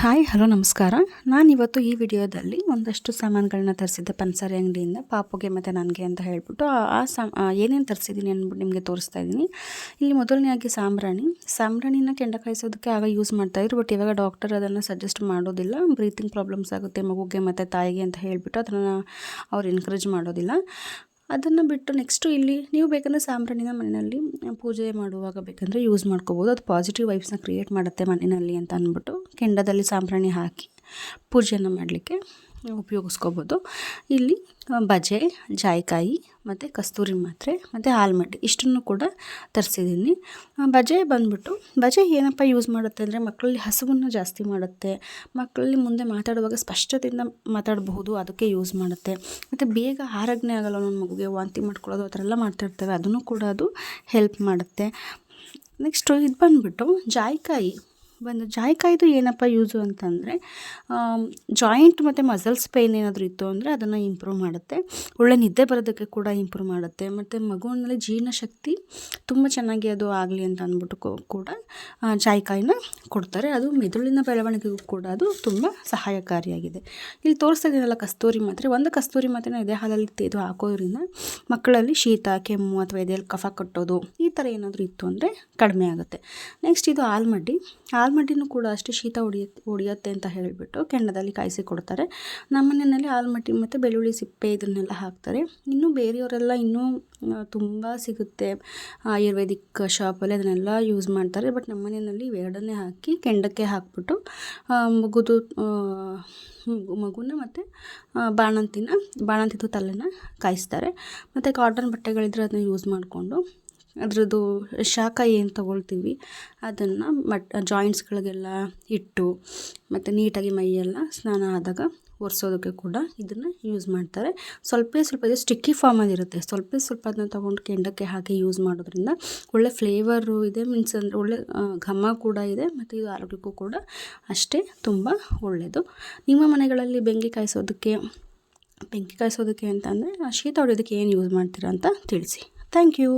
Hi, hello, ನಮಸ್ಕಾರ. ನಾನಿವತ್ತು ಈ ವಿಡಿಯೋದಲ್ಲಿ ಒಂದಷ್ಟು ಸಾಮಾನುಗಳನ್ನ ತರಿಸಿದ್ದೆ. ಪನ್ಸಾರಿ ಅಂಗಡಿಯಿಂದ, ಪಾಪುಗೆ ಮತ್ತು ನನಗೆ ಅಂತ ಹೇಳಿಬಿಟ್ಟು. ಆ- ಸಾ ಏನೇನು ತರಿಸಿದ್ದೀನಿ ಅಂದ್ಬಿಟ್ಟು ನಿಮಗೆ ತೋರಿಸ್ತಾ ಇದ್ದೀನಿ ಇಲ್ಲಿ ಮೊದಲನೇಯಾಗಿ ಸಾಂಬ್ರಾಣಿ. ಸಾಂಬ್ರಾಣಿನ ಕೆಂಡ ಕಾಯಿಸೋದಕ್ಕೆ ಆಗ ಯೂಸ್ ಮಾಡ್ತಾಯಿದ್ರು ಬಟ್ ಇವಾಗ ಡಾಕ್ಟರ್ ಅದನ್ನು ಸಜೆಸ್ಟ್ ಮಾಡೋದಿಲ್ಲ. ಬ್ರೀತಿಂಗ್ ಪ್ರಾಬ್ಲಮ್ಸ್ ಆಗುತ್ತೆ ಮಗುಗೆ ಮತ್ತು ತಾಯಿಗೆ ಅಂತ ಹೇಳಿಬಿಟ್ಟು ಅದನ್ನು ಅವ್ರು ಎನ್ಕರೇಜ್ ಮಾಡೋದಿಲ್ಲ. ಅದನ್ನು ಬಿಟ್ಟು ನೆಕ್ಸ್ಟು ಇಲ್ಲಿ ನೀವು ಬೇಕಂದರೆ ಸಾಂಬ್ರಾಣಿನ ಮನೆಯಲ್ಲಿ ಪೂಜೆ ಮಾಡುವಾಗ ಬೇಕಂದರೆ ಯೂಸ್ ಮಾಡ್ಕೋಬೋದು. ಅದು ಪಾಸಿಟಿವ್ ವೈಬ್ಸ್ನ ಕ್ರಿಯೇಟ್ ಮಾಡುತ್ತೆ ಮನೆಯಲ್ಲಿ ಅಂತ ಅಂದ್ಬಿಟ್ಟು ಕೆಂಡದಲ್ಲಿ ಸಾಂಬ್ರಾಣಿ ಹಾಕಿ ಪೂಜೆಯನ್ನು ಮಾಡಲಿಕ್ಕೆ ಉಪಯೋಗಿಸ್ಕೋಬೋದು. ಇಲ್ಲಿ ಬಜೆ, ಜಾಯಿಕಾಯಿ ಮತ್ತು ಕಸ್ತೂರಿ ಮಾತ್ರೆ ಮತ್ತು ಆಲ್ಮಂಡ್ ಇಷ್ಟನ್ನು ಕೂಡ ತರಿಸಿದ್ದೀನಿ. ಬಜೆ ಬಂದ್ಬಿಟ್ಟು, ಬಜೆ ಏನಪ್ಪ ಯೂಸ್ ಮಾಡುತ್ತೆ ಅಂದರೆ ಮಕ್ಕಳಲ್ಲಿ ಹಸುವನ್ನು ಜಾಸ್ತಿ ಮಾಡುತ್ತೆ. ಮಕ್ಕಳಲ್ಲಿ ಮುಂದೆ ಮಾತಾಡುವಾಗ ಸ್ಪಷ್ಟತೆಯಿಂದ ಮಾತಾಡಬಹುದು, ಅದಕ್ಕೆ ಯೂಸ್ ಮಾಡುತ್ತೆ. ಮತ್ತು ಬೇಗ ಆರಾಜ್ಞೆ ಆಗಲ್ಲ ನನ್ನ ಮಗುಗೆ ವಾಂತಿ ಮಾಡ್ಕೊಳ್ಳೋದು ಆ ಥರ ಎಲ್ಲ ಮಾಡ್ತಿರ್ತೇವೆ ಅದನ್ನು ಕೂಡ ಅದು ಹೆಲ್ಪ್ ಮಾಡುತ್ತೆ. ನೆಕ್ಸ್ಟು ಇದು ಬಂದುಬಿಟ್ಟು ಜಾಯಿಕಾಯಿ. ಬಂದು ಜಾಯಿಕಾಯಿದು ಏನಪ್ಪ ಯೂಸು ಅಂತಂದರೆ ಜಾಯಿಂಟ್ ಮತ್ತು ಮಸಲ್ಸ್ ಪೇಯ್ನ್ ಏನಾದರೂ ಇತ್ತು ಅಂದರೆ ಅದನ್ನು ಇಂಪ್ರೂವ್ ಮಾಡುತ್ತೆ. ಒಳ್ಳೆ ನಿದ್ದೆ ಬರೋದಕ್ಕೆ ಕೂಡ ಇಂಪ್ರೂವ್ ಮಾಡುತ್ತೆ. ಮತ್ತು ಮಗುವಿನಲ್ಲಿ ಜೀರ್ಣಶಕ್ತಿ ತುಂಬ ಚೆನ್ನಾಗಿ ಅದು ಆಗಲಿ ಅಂತ ಅಂದ್ಬಿಟ್ಟು ಕೂಡ ಜಾಯ್ಕಾಯಿನ ಕೊಡ್ತಾರೆ. ಅದು ಮೆದುಳಿನ ಬೆಳವಣಿಗೆಗೂ ಕೂಡ ಅದು ತುಂಬ ಸಹಾಯಕಾರಿಯಾಗಿದೆ. ಇಲ್ಲಿ ತೋರಿಸ್ತಾ ಕಸ್ತೂರಿ ಮಾತ್ರೆ. ಒಂದು ಕಸ್ತೂರಿ ಮಾತ್ರೆನ ಎದೆ ಹಾಲಲ್ಲಿ ತೆಗೆದು ಹಾಕೋದ್ರಿಂದ ಮಕ್ಕಳಲ್ಲಿ ಶೀತ, ಕೆಮ್ಮು ಅಥವಾ ಎದೆಯಲ್ಲಿ ಕಫ ಕಟ್ಟೋದು ಈ ಥರ ಏನಾದರೂ ಇತ್ತು ಅಂದರೆ ಕಡಿಮೆ ಆಗುತ್ತೆ. ನೆಕ್ಸ್ಟ್ ಇದು ಆಲ್ಮಡ್ಡಿ ಆಲ್ಮಡ್ಡಿನೂ ಕೂಡ ಅಷ್ಟೇ ಶೀತ ಹೊಡಿಯುತ್ತೆ ಹೊಡಿಯುತ್ತೆ ಅಂತ ಹೇಳಿಬಿಟ್ಟು ಕೆಂಡದಲ್ಲಿ ಕಾಯಿಸಿ ಕೊಡ್ತಾರೆ. ನಮ್ಮ ಮನೆಯಲ್ಲಿ ಆಲ್ಮಟ್ಟಿ ಮತ್ತು ಬೆಳ್ಳುಳ್ಳಿ ಸಿಪ್ಪೆ ಇದನ್ನೆಲ್ಲ ಹಾಕ್ತಾರೆ. ಇನ್ನೂ ಬೇರೆಯವರೆಲ್ಲ ಇನ್ನೂ ತುಂಬ ಸಿಗುತ್ತೆ. ಆಯುರ್ವೇದಿಕ್ ಶಾಪಲ್ಲಿ ಅದನ್ನೆಲ್ಲ ಯೂಸ್ ಮಾಡ್ತಾರೆ. ಬಟ್ ನಮ್ಮ ಮನೆಯಲ್ಲಿ ಇವೆರಡನ್ನೇ ಹಾಕಿ ಕೆಂಡಕ್ಕೆ ಹಾಕ್ಬಿಟ್ಟು ಮಗುದು ಮಗುನ ಮತ್ತು ಬಾಣಂತಿನ ಬಾಣಂತಿದು ತಲೆನ ಕಾಯಿಸ್ತಾರೆ. ಮತ್ತು ಕಾಟನ್ ಬಟ್ಟೆಗಳಿದ್ರೆ ಅದನ್ನ ಯೂಸ್ ಮಾಡಿಕೊಂಡು ಅದರದ್ದು ಶಾಖ ಏನು ತಗೊಳ್ತೀವಿ, ಅದನ್ನು ಮಟ್, ಜಾಯಿಂಟ್ಸ್ಗಳಿಗೆಲ್ಲ ಇಟ್ಟು ಮತ್ತು ನೀಟಾಗಿ ಮೈಯೆಲ್ಲ ಸ್ನಾನ ಆದಾಗ ಒರೆಸೋದಕ್ಕೆ ಕೂಡ ಇದನ್ನು ಯೂಸ್ ಮಾಡ್ತಾರೆ. ಸ್ವಲ್ಪ ಸ್ವಲ್ಪ, ಇದು ಸ್ಟಿಕ್ಕಿ ಫಾರ್ಮ್ ಇರುತ್ತೆ. ಸ್ವಲ್ಪ ಸ್ವಲ್ಪ ಅದನ್ನ ತೊಗೊಂಡು ಕೆಂಡಕ್ಕೆ ಹಾಕಿ ಯೂಸ್ ಮಾಡೋದ್ರಿಂದ ಒಳ್ಳೆ ಫ್ಲೇವರು ಇದೆ. ಮೀನ್ಸ್ ಅಂದರೆ ಒಳ್ಳೆ ಘಮ ಕೂಡ ಇದೆ ಮತ್ತು ಇದು ಆರೋಗ್ಯಕ್ಕೂ ಕೂಡ ಅಷ್ಟೇ ತುಂಬ ಒಳ್ಳೆಯದು ನಿಮ್ಮ ಮನೆಗಳಲ್ಲಿ ಬೆಂಕಿ ಕಾಯಿಸೋದಕ್ಕೆ ಬೆಂಕಿ ಕಾಯಿಸೋದಕ್ಕೆ ಅಂತಂದರೆ ಶೀತ ಹೊಡೆಯೋದಕ್ಕೆ ಏನು ಯೂಸ್ ಮಾಡ್ತೀರಾ ಅಂತ ತಿಳಿಸಿ. Thank you